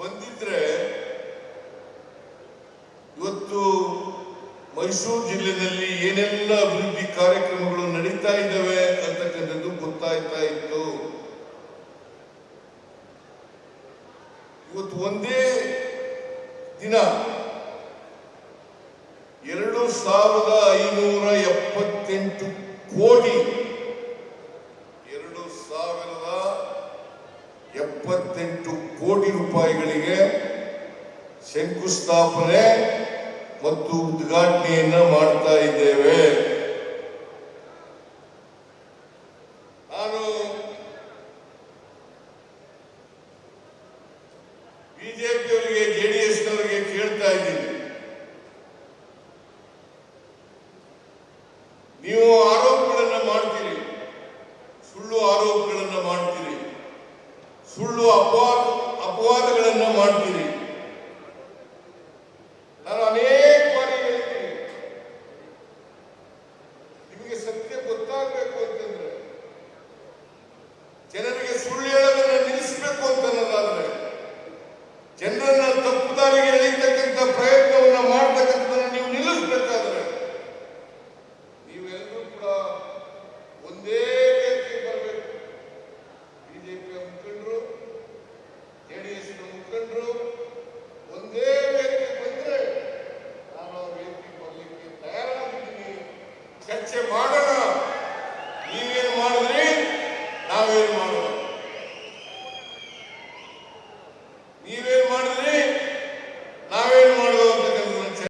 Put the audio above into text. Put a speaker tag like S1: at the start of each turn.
S1: ಬಂದಿದ್ರೆ ಇವತ್ತು ಮೈಸೂರು ಜಿಲ್ಲೆಯಲ್ಲಿ ಏನೆಲ್ಲ ಅಭಿವೃದ್ಧಿ ಕಾರ್ಯಕ್ರಮಗಳು ನಡೀತಾ ಇದ್ದಾವೆ ಅಂತಕ್ಕಂಥದ್ದು ಗೊತ್ತಾಯ್ತಾ ಇತ್ತು. ಇವತ್ತು ಒಂದೇ ದಿನ ಎರಡು ಸಾವಿರದ ಐನೂರ ಎಪ್ಪತ್ತೆಂಟು ಕೋಟಿ, ಎರಡು ಸಾವಿರದ ಎಪ್ಪತ್ತೆಂಟು ಕೋಟಿ ರೂಪಾಯಿಗಳಿಗೆ ಶಂಕುಸ್ಥಾಪನೆ ಮತ್ತು ಉದ್ಘಾಟನೆಯನ್ನ ಮಾಡ್ತಾ ಇದ್ದೇವೆ. ನಾನು ಬಿಜೆಪಿಯವರಿಗೆ ಜೆಡಿಎಸ್ನವರಿಗೆ ಕೇಳ್ತಾ ಇದ್ದೀನಿ. ನೀವು ಆರೋಪಗಳನ್ನ ಮಾಡ್ತೀರಿ. ಸುಳ್ಳು ಆರೋಪಗಳನ್ನ ಮಾಡ್ತೀರಿ. ಸುಳ್ಳು ಅಪವಾದ ಅಪವಾದಗಳನ್ನು ಮಾಡ್ತೀರಿ. ಬಂದ್ರೆ ನಾನು